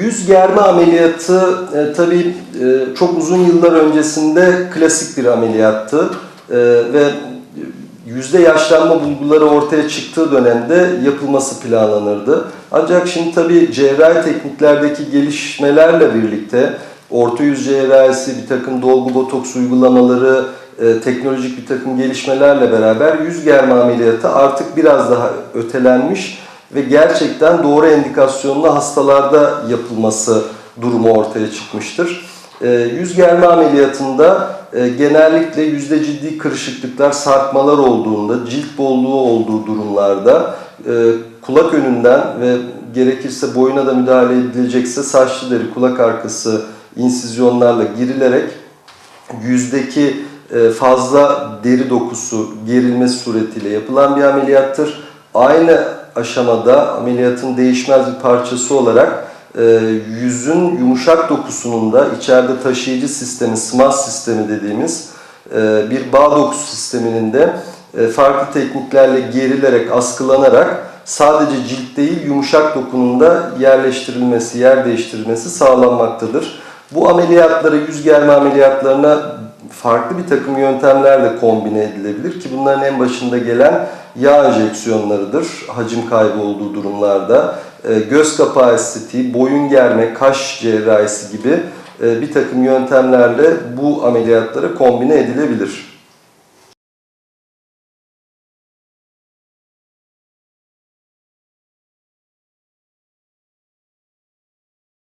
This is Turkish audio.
Yüz germe ameliyatı e, tabii e, çok uzun yıllar öncesinde klasik bir ameliyattı E, ve yüzde yaşlanma bulguları ortaya çıktığı dönemde yapılması planlanırdı. Ancak şimdi tabii cerrahi tekniklerdeki gelişmelerle birlikte orta yüz cerrahisi, bir takım dolgu botoks uygulamaları, e, teknolojik bir takım gelişmelerle beraber yüz germe ameliyatı artık biraz daha ötelenmiş ve gerçekten doğru endikasyonlu hastalarda yapılması durumu ortaya çıkmıştır. E, yüz germe ameliyatında e, genellikle yüzde ciddi kırışıklıklar, sarkmalar olduğunda, cilt bolluğu olduğu durumlarda e, kulak önünden ve gerekirse boyuna da müdahale edilecekse saçlı deri, kulak arkası insizyonlarla girilerek yüzdeki e, fazla deri dokusu gerilmesi suretiyle yapılan bir ameliyattır. Aynı aşamada ameliyatın değişmez bir parçası olarak e, yüzün yumuşak dokusunun da içeride taşıyıcı sistemi, SMAS sistemi dediğimiz e, bir bağ dokusu sisteminin de e, farklı tekniklerle gerilerek, askılanarak sadece cilt değil yumuşak dokunun da yerleştirilmesi, yer değiştirilmesi sağlanmaktadır. Bu ameliyatlara, yüz germe ameliyatlarına farklı bir takım yöntemlerle kombine edilebilir ki bunların en başında gelen yağ enjeksiyonlarıdır hacim kaybı olduğu durumlarda. E, Göz kapağı estetiği, boyun germe, kaş cerrahisi gibi e, bir takım yöntemlerle bu ameliyatlara kombine edilebilir.